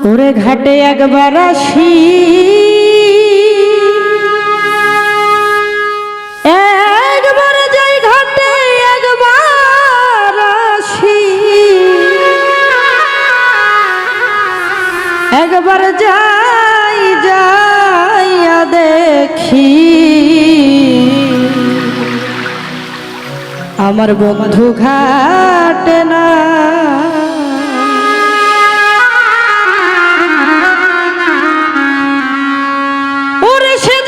ওরে ঘাটে একবার আসি। একবার যাই যাইয়া দেখি। আমার বন্ধু ঘাট না। ওরে সে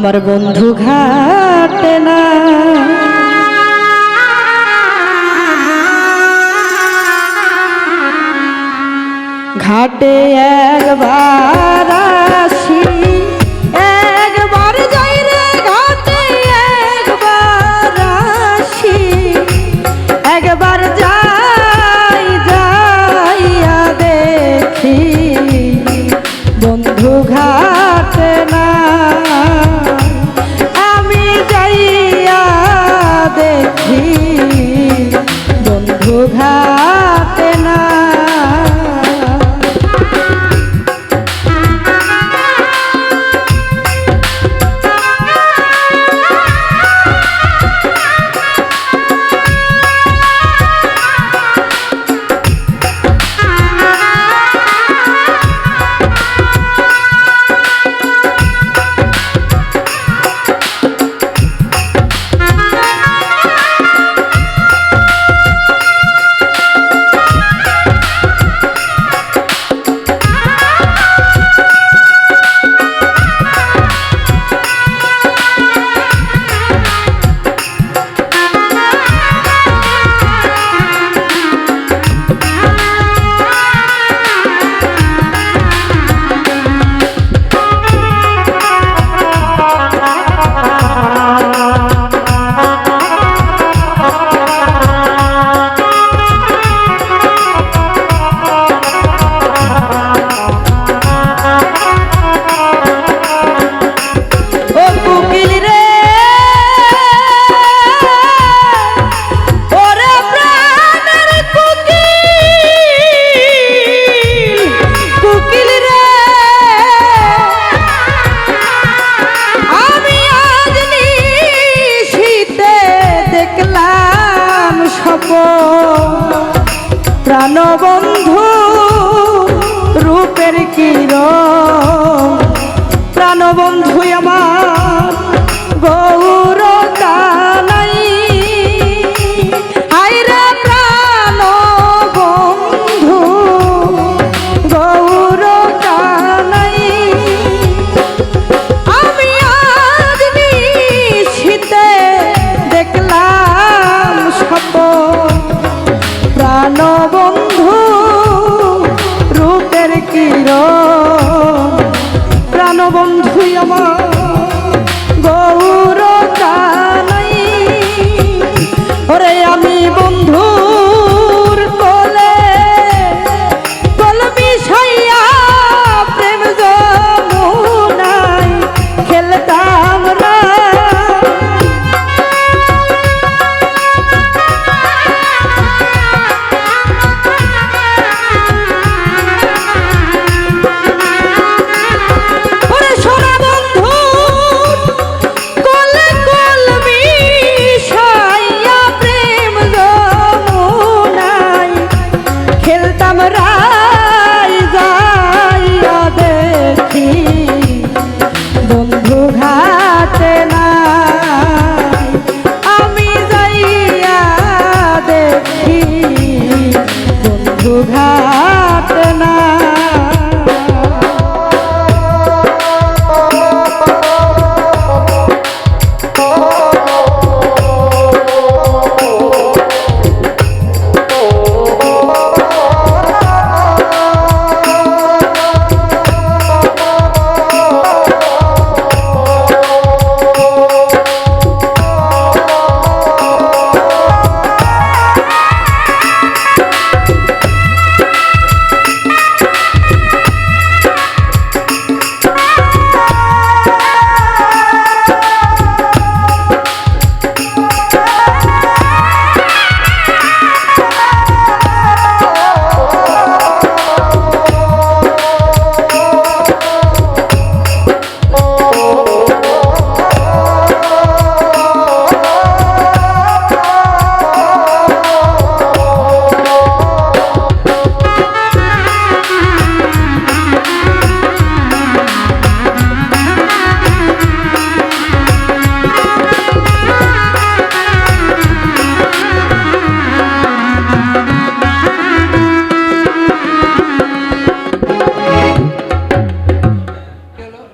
আমার বন্ধু ঘাটে না। ঘাটে একবার বোধা জানো বন্ধু না